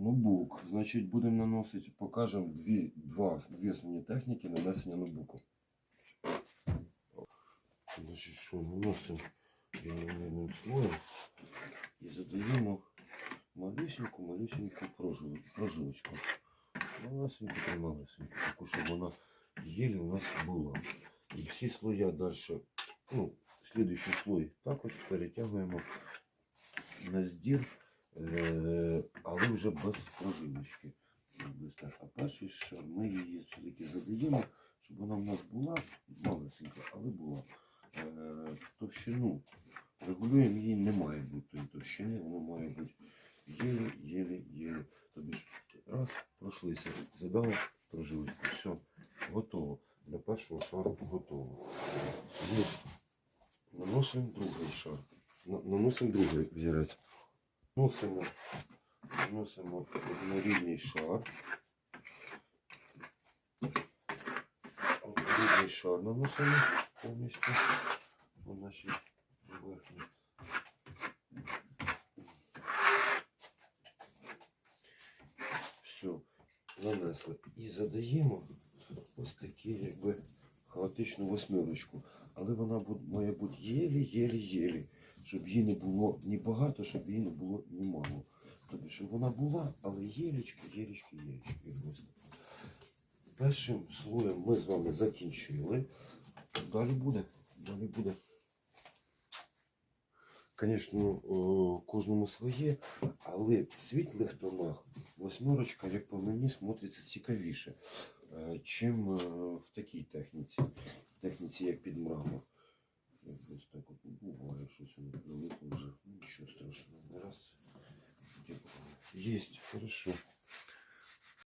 Нубук. Значить, будемо наносити, покажемо дві, два, дві основні техніки нанесення нубуку. Значить, що наносимо рівномірним слоєм і задаємо малюсеньку, малюсеньку прожилочку. Малесеньку та малесеньку, таку, щоб вона єлі у нас була. І всі слоя далі, ну, слідуючий слой також перетягуємо на здір, але вже без так. А перший шар ми її все-таки задаємо, щоб вона в нас була малесенька, але була. Е, товщину регулюємо її, не має бути товщини, воно має бути єлі. Тобі ж раз, пройшлися, задали прожилочку, все, готово. Для першого шару готово. Наносимо другий шар. Наносимо другий взірець. Наносимо, наносимо однорідний шар. Однорідний шар наносимо повністю по нашій поверхні. Все, нанесли. І задаємо ось такі, якби хаотичну восьмерочку. Але вона має бути єлі-єлі-єлі, щоб її не було ні багато, щоб її не було ні мало. Тобто, щоб вона була, але єлічки, єлічки, єлічки. Першим слоєм ми з вами закінчили. Далі буде. Далі буде. Звісно, кожному своє, але в світлих тонах восьмерочка, як по мені, смотриться цікавіше, е, чим е, в такій техніці. Техніці, як під мрамор. Вже. Ну, Нічого страшного. Раз. Есть. хорошо.